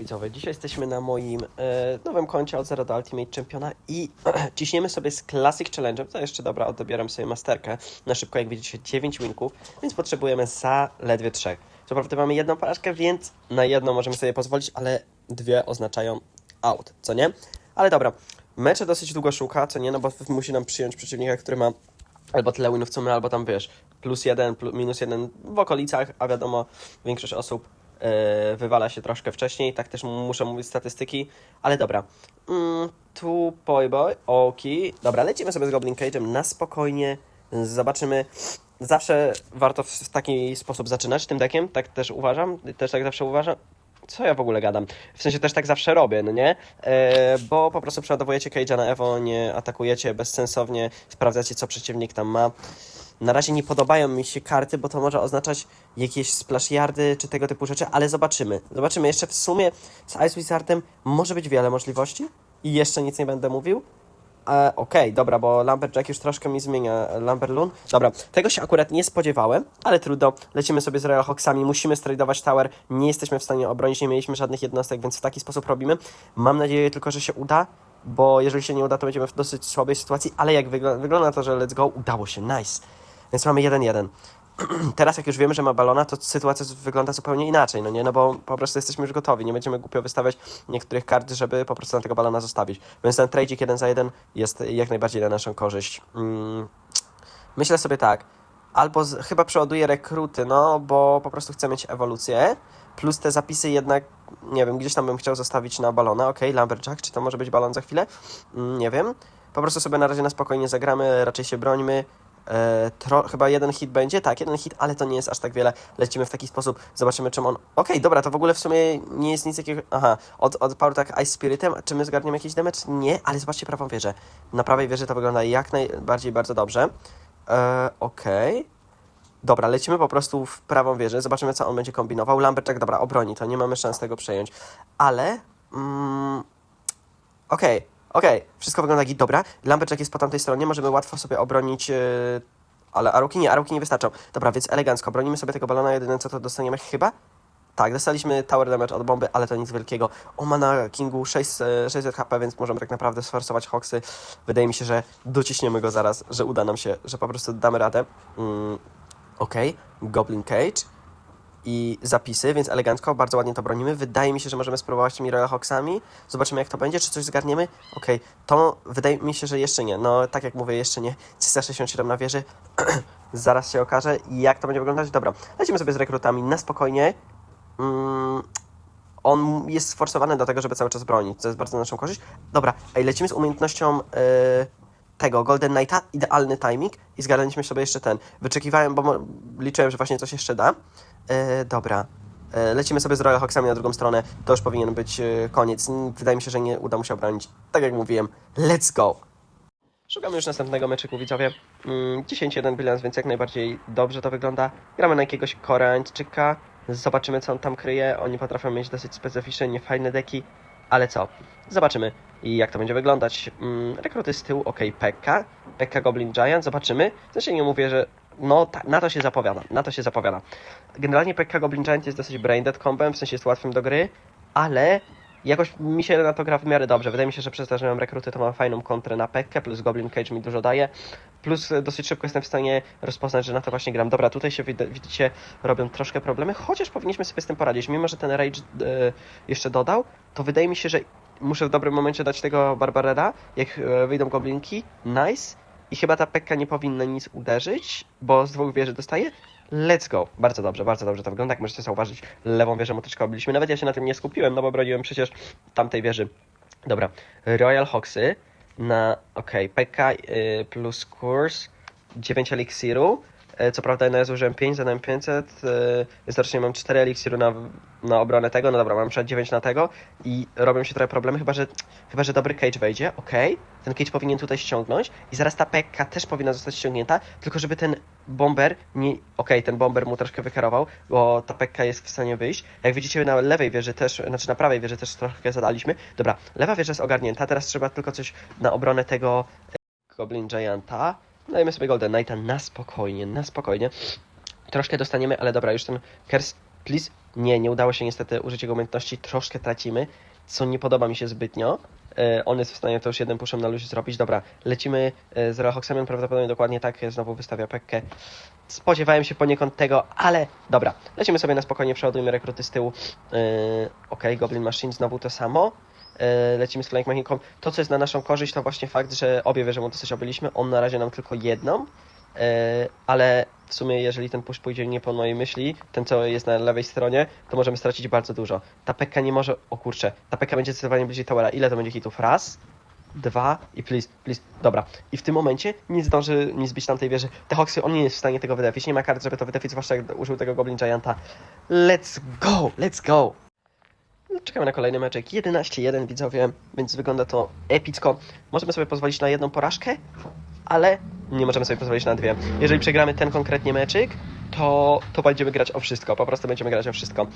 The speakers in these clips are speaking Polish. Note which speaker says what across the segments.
Speaker 1: widzowie, dzisiaj jesteśmy na moim e, nowym koncie od Zero do Ultimate Championa i ciśniemy sobie z Classic Challenge'em, to jeszcze dobra, odbieram sobie masterkę na szybko, jak widzicie 9 winków, więc potrzebujemy zaledwie 3. Co prawda mamy jedną porażkę, więc na jedną możemy sobie pozwolić, ale dwie oznaczają out, co nie? Ale dobra, mecze dosyć długo szuka, co nie, no bo musi nam przyjąć przeciwnika, który ma albo tyle winów co my, albo tam wiesz, plus jeden, plus, minus jeden w okolicach, a wiadomo, większość osób e, wywala się troszkę wcześniej, tak też muszę mówić statystyki, ale dobra. Mm, tu boy boy, oki. Dobra, lecimy sobie z Goblin Cage'em na spokojnie, zobaczymy. Zawsze warto w, taki sposób zaczynać tym dekiem, tak też uważam, też tak zawsze uważam. Co ja w ogóle gadam? W sensie też tak zawsze robię, no nie? E, bo po prostu przeładowujecie Cage'a na Evo, nie atakujecie bezsensownie, sprawdzacie co przeciwnik tam ma. Na razie nie podobają mi się karty, bo to może oznaczać jakieś splash yardy czy tego typu rzeczy, ale zobaczymy. Zobaczymy. Jeszcze w sumie z Ice Wizardem może być wiele możliwości i jeszcze nic nie będę mówił. E, Okej, dobra, bo Lumberjack już troszkę mi zmienia Lumberloon. Dobra, tego się akurat nie spodziewałem, ale trudno. Lecimy sobie z Royal Hawksami, musimy stradować tower, nie jesteśmy w stanie obronić, nie mieliśmy żadnych jednostek, więc w taki sposób robimy. Mam nadzieję tylko, że się uda, bo jeżeli się nie uda, to będziemy w dosyć słabej sytuacji, ale jak wygl wygląda to, że let's go, udało się, nice. Więc mamy 1-1. Teraz jak już wiemy, że ma balona, to sytuacja wygląda zupełnie inaczej, no nie? No bo po prostu jesteśmy już gotowi, nie będziemy głupio wystawiać niektórych kart, żeby po prostu na tego balona zostawić. Więc ten trade'ik 1 za 1 jest jak najbardziej na naszą korzyść. Mm. Myślę sobie tak, albo z, chyba przeładuję rekruty, no bo po prostu chcę mieć ewolucję, plus te zapisy jednak, nie wiem, gdzieś tam bym chciał zostawić na balona, ok, Lumberjack, czy to może być balon za chwilę? Mm, nie wiem. Po prostu sobie na razie na spokojnie zagramy, raczej się brońmy. E, tro, chyba jeden hit będzie, tak, jeden hit, ale to nie jest aż tak wiele. Lecimy w taki sposób, zobaczymy czym on... Okej, dobra, to w ogóle w sumie nie jest nic jakiego... Aha, od, odparł tak Ice Spiritem, czy my zgarniemy jakiś damage? Nie, ale zobaczcie prawą wieżę. Na prawej wieży to wygląda jak najbardziej bardzo dobrze. E, Okej. Dobra, lecimy po prostu w prawą wieżę, zobaczymy co on będzie kombinował. Lumberjack, dobra, obroni to, nie mamy szans tego przejąć. Ale... Mm, Okej, okej, wszystko wygląda git, dobra. Lumberjack jest po tamtej stronie, możemy łatwo sobie obronić... Yy... Ale Aruki nie, Aruki nie wystarczą. Dobra, więc elegancko, bronimy sobie tego balona, jedyne co to dostaniemy chyba... Tak, dostaliśmy tower damage od bomby, ale to nic wielkiego. On ma na Kingu 6, e, 600 HP, więc możemy tak naprawdę sforsować Hoxy. Wydaje mi się, że dociśniemy go zaraz, że uda nam się, że po prostu damy radę. Mm, Okej, Goblin Cage i zapisy, więc elegancko, bardzo ładnie to bronimy. Wydaje mi się, że możemy spróbować tymi Royal Hawksami. Zobaczymy, jak to będzie, czy coś zgarniemy. Okej, to wydaje mi się, że jeszcze nie. No, tak jak mówię, jeszcze nie. 367 na wieży. Zaraz się okaże, jak to będzie wyglądać. Dobra, lecimy sobie z rekrutami na spokojnie. Mm, on jest sforsowany do tego, żeby cały czas bronić, co jest bardzo na naszą korzyść. Dobra, ej, lecimy z umiejętnością yy, tego Golden Knighta, idealny timing i zgarnęliśmy sobie jeszcze ten. Wyczekiwałem, bo liczyłem, że właśnie coś jeszcze da. Yy, dobra, yy, lecimy sobie z Royal Hawksami na drugą stronę, to już powinien być yy, koniec. Wydaje mi się, że nie uda mu się obronić. Tak jak mówiłem, let's go! Szukamy już następnego meczyku, widzowie. Mm, 10-1 bilans, więc jak najbardziej dobrze to wygląda. Gramy na jakiegoś Koreańczyka. Zobaczymy, co on tam kryje. Oni potrafią mieć dosyć specyficzne, niefajne deki. Ale co? Zobaczymy, i jak to będzie wyglądać. Mm, rekruty z tyłu, ok, Pekka. Pekka Goblin Giant, zobaczymy. Znaczy nie mówię, że... No, ta, na to się zapowiada, na to się zapowiada. Generalnie Pekka Goblin Giant jest dosyć braindead kombem, w sensie jest łatwym do gry, ale jakoś mi się na to gra w miarę dobrze. Wydaje mi się, że przez to, że mam rekruty, to mam fajną kontrę na Pekkę, plus Goblin Cage mi dużo daje. Plus e, dosyć szybko jestem w stanie rozpoznać, że na to właśnie gram. Dobra, tutaj się wid- widzicie, robią troszkę problemy, chociaż powinniśmy sobie z tym poradzić. Mimo, że ten Rage e, jeszcze dodał, to wydaje mi się, że muszę w dobrym momencie dać tego Barbarera, jak e, wyjdą goblinki. Nice. I chyba ta Pekka nie powinna nic uderzyć, bo z dwóch wieży dostaje. Let's go. Bardzo dobrze, bardzo dobrze to wygląda. Jak możecie zauważyć, lewą wieżę troszkę obiliśmy. Nawet ja się na tym nie skupiłem, no bo broniłem przecież tamtej wieży. Dobra. Royal Hawksy na, okej, PK y, plus kurs 9 eliksiru. E, Co prawda ja zużyłem 5, zadałem 500, yy, więc rocznie mam 4 eliksiru na, na obronę tego, no dobra, mam przed 9 na tego i robią się trochę problemy, chyba że, chyba, że dobry cage wejdzie, okej, ten cage powinien tutaj ściągnąć i zaraz ta PK też powinna zostać ściągnięta, tylko żeby ten bomber, nie, okej, ten bomber mu troszkę wykarował, bo ta PK jest w stanie wyjść, jak widzicie na lewej wieży też, znaczy na prawej wieży też troszkę zadaliśmy, dobra, lewa wieża jest ogarnięta, teraz trzeba tylko coś na obronę tego e, Goblin Gianta, dajemy sobie Golden Knighta na spokojnie, na spokojnie. Troszkę dostaniemy, ale dobra, już ten Kers please. Nie, nie udało się niestety użyć jego umiejętności, troszkę tracimy, co nie podoba mi się zbytnio. E, on jest w stanie to już jeden puszem na luzie zrobić. Dobra, lecimy e, z Rohoxem, prawdopodobnie dokładnie tak, e, znowu wystawia Pekkę. Spodziewałem się poniekąd tego, ale dobra, lecimy sobie na spokojnie, przeładujmy rekruty z tyłu. Okej, Goblin Machine, znowu to samo. E, lecimy z Flank Machiniką. To, co jest na naszą korzyść, to właśnie fakt, że obie wieże dosyć obyliśmy. On na razie nam tylko jedną, e, ale w sumie, jeżeli ten push pójdzie nie po mojej myśli, ten, co jest na lewej stronie, to możemy stracić bardzo dużo. Ta pekka nie może... O kurczę, ta pekka będzie zdecydowanie bliżej towera. Ile to będzie hitów? Raz, dwa i please, please. Dobra. I w tym momencie nie zdąży nic zbić tamtej wieży. Te Hoxy, on nie jest w stanie tego wydefić. Nie ma kart, żeby to wydefić, zwłaszcza jak użył tego Goblin Gianta. Let's go, let's go. No, Czekamy na kolejny meczek. 11-1 widzowie, więc wygląda to epicko. Możemy sobie pozwolić na jedną porażkę, ale nie możemy sobie pozwolić na dwie. Jeżeli przegramy ten konkretnie meczyk, to, to będziemy grać o wszystko. Po prostu będziemy grać o wszystko.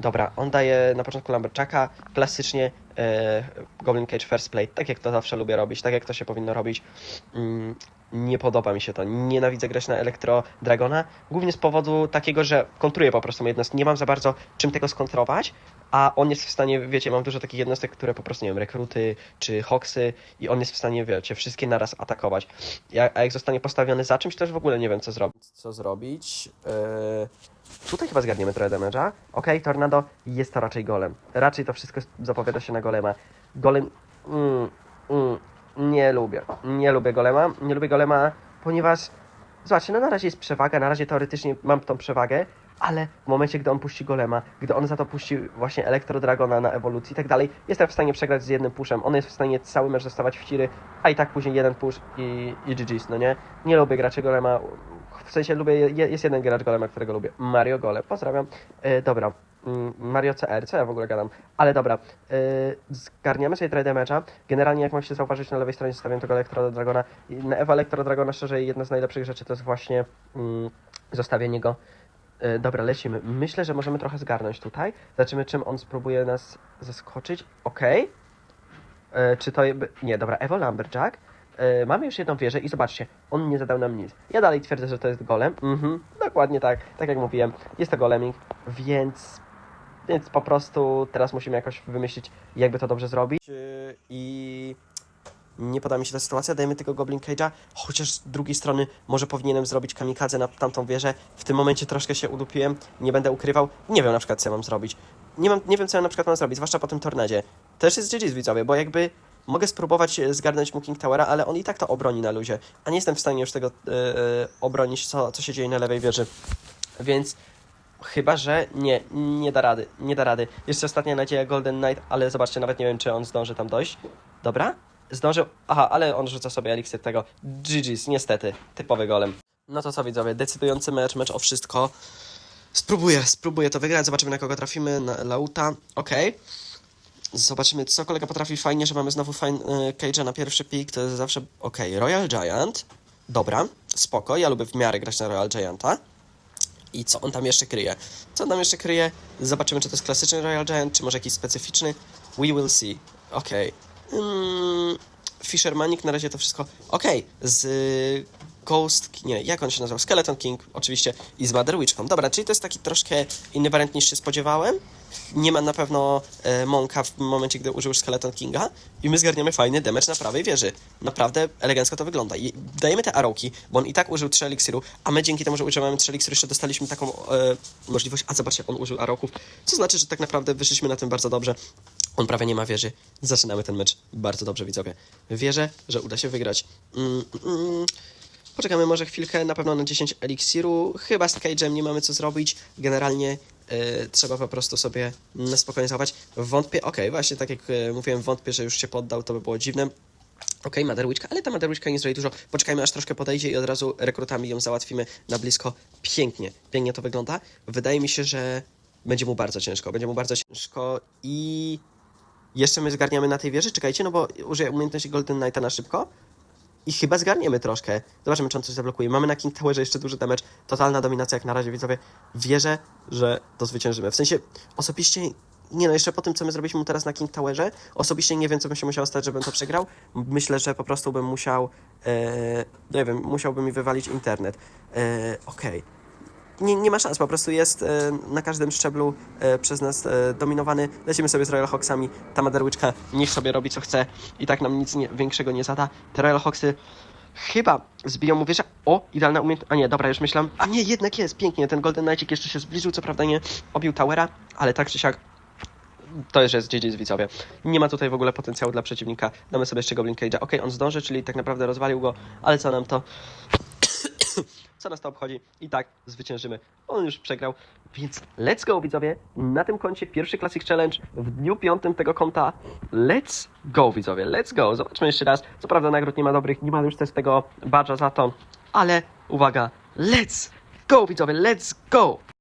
Speaker 1: Dobra, on daje na początku Lumberjacka, klasycznie e, Goblin Cage First Play, tak jak to zawsze lubię robić, tak jak to się powinno robić. Mm, nie podoba mi się to. Nienawidzę grać na Elektro Dragona, głównie z powodu takiego, że kontruję po prostu jednostki. Nie mam za bardzo czym tego skontrować, a on jest w stanie, wiecie, mam dużo takich jednostek, które po prostu, nie wiem, rekruty czy hoksy i on jest w stanie, wiecie, wszystkie naraz atakować. A jak zostanie postawiony za czymś, to już w ogóle nie wiem, co zrobić. Co zrobić? Yy... Tutaj chyba zgarniemy trochę damage'a. Okej, Tornado, jest to raczej golem. Raczej to wszystko zapowiada się na golema. Golem... Mm, mm, nie lubię. Nie lubię golema. Nie lubię golema, ponieważ... Zobaczcie, no na razie jest przewaga, na razie teoretycznie mam tą przewagę, ale w momencie, gdy on puści golema, gdy on za to puści właśnie Elektrodragona na ewolucji i tak dalej, jestem w stanie przegrać z jednym puszem. On jest w stanie cały mecz dostawać w ciry, a i tak później jeden push i, i GG's, no nie? Nie lubię graczy golema. W sensie lubię, je- jest jeden gracz golema, którego lubię. Mario Gole, pozdrawiam. E, dobra, Mario CR, co ja w ogóle gadam? Ale dobra, e, zgarniamy sobie trade damage'a. Generalnie, jak możecie zauważyć, na lewej stronie zostawiam tego Elektrodragona. I Na Ewa Elektrodragona, szczerze, jedna z najlepszych rzeczy to jest właśnie mm, zostawienie go E, Dobra, lecimy. Myślę, że możemy trochę zgarnąć tutaj. Zobaczymy, czym on spróbuje nas zaskoczyć. Okej. E, Czy to... Nie, dobra, Evo Lumberjack. E, Mamy już jedną wieżę i zobaczcie, on nie zadał nam nic. Ja dalej twierdzę, że to jest golem. Mhm, dokładnie tak. Tak jak mówiłem, jest to goleming, więc... Więc po prostu teraz musimy jakoś wymyślić, jakby to dobrze zrobić. I nie podoba mi się ta sytuacja, dajmy tego Goblin Cage'a, chociaż z drugiej strony może powinienem zrobić kamikadze na tamtą wieżę. W tym momencie troszkę się udupiłem, nie będę ukrywał. Nie wiem na przykład, co ja mam zrobić. Nie, mam, nie wiem, co ja na przykład mam zrobić, zwłaszcza po tym tornadzie. Też jest GG's widzowie, bo jakby mogę spróbować e, zgarnąć mu King Towera, ale on i tak to obroni na luzie, a nie jestem w stanie już tego e, obronić, co, co się dzieje na lewej wieży. Więc Chyba, że nie, nie da rady, nie da rady. Jeszcze ostatnia nadzieja Golden Knight, ale zobaczcie, nawet nie wiem, czy on zdąży tam dojść. Dobra, zdążył. Aha, ale on rzuca sobie eliksir tego. GG's, niestety, typowy golem. No to co widzowie, decydujący mecz, mecz o wszystko. Spróbuję, spróbuję to wygrać, zobaczymy na kogo trafimy, na Lauta, okej. Zobaczymy, co kolega potrafi. Fajnie, że mamy znowu fajn, y, Cage'a na pierwszy pik, to jest zawsze okej. Royal Giant, dobra, spoko, ja lubię w miarę grać na Royal Gianta. I co on tam jeszcze kryje? Co on tam jeszcze kryje? Zobaczymy, czy to jest klasyczny Royal Giant, czy może jakiś specyficzny. We will see. Okej. Mm, Fishermanik, na razie to wszystko. Okej, z y, Ghost... Nie, jak on się nazywał? Skeleton King, oczywiście. I z Mother Witchką. Dobra, czyli to jest taki troszkę inny wariant niż się spodziewałem. Nie ma na pewno e, Monka w momencie, gdy użył Skeleton Kinga. I my zgarniamy fajny damage na prawej wieży. Naprawdę elegancko to wygląda. I dajemy te arrowki, bo on i tak użył 3 eliksiru, a my dzięki temu, że używamy 3 eliksiru, jeszcze dostaliśmy taką e, możliwość. A zobaczcie, on użył arrowków, co znaczy, że tak naprawdę wyszliśmy na tym bardzo dobrze. On prawie nie ma wieży. Zaczynamy ten mecz bardzo dobrze, widzowie. Wierzę, że uda się wygrać. Mm, mm. Poczekamy może chwilkę, na pewno na 10 eliksiru. Chyba z Cage'em nie mamy co zrobić. Generalnie e, trzeba po prostu sobie na spokojnie zachować. Wątpię, okej, właśnie tak jak e, mówiłem, wątpię, że już się poddał, to by było dziwne. Okej, Maderwiczka, ale ta Maderwiczka nie zrobi dużo. Poczekajmy, aż troszkę podejdzie i od razu rekrutami ją załatwimy na blisko. Pięknie, pięknie to wygląda. Wydaje mi się, że będzie mu bardzo ciężko. Będzie mu bardzo ciężko i jeszcze my zgarniamy na tej wieży. Czekajcie, no bo użyję umiejętności Golden Knighta na szybko. I chyba zgarniemy troszkę. Zobaczymy, czy on coś zablokuje. Mamy na King Towerze jeszcze duży damage. Totalna dominacja jak na razie, widzowie. Wierzę, że to zwyciężymy. W sensie, osobiście... Nie no, jeszcze po tym, co my zrobiliśmy teraz na King Towerze, osobiście nie wiem, co by się musiało stać, żebym to przegrał. Myślę, że po prostu bym musiał... E, nie wiem, musiałby mi wywalić internet. E, Okej. Nie, nie ma szans, po prostu jest e, na każdym szczeblu e, przez nas e, dominowany. Lecimy sobie z Royal Hawksami, ta Maderłyczka niech sobie robi co chce i tak nam nic nie, większego nie zada. Te Royal Hawksy chyba zbiją mu wieżę. O, idealna umiejętność. A nie, dobra, już myślałem. A nie, jednak jest, pięknie. Ten Golden Knightik jeszcze się zbliżył, co prawda nie obił Towera, ale tak czy siak to już jest z widzowie. Nie ma tutaj w ogóle potencjału dla przeciwnika. Damy sobie jeszcze Goblin Cage'a. Okej, on zdąży, czyli tak naprawdę rozwalił go, ale co nam to? co nas to obchodzi? I tak zwyciężymy. On już przegrał, więc let's go widzowie. Na tym koncie pierwszy Classic Challenge w dniu piątym tego konta. Let's go widzowie, let's go. Zobaczmy jeszcze raz. Co prawda nagród nie ma dobrych, nie ma już też tego badża za to, ale uwaga, let's go widzowie, let's go.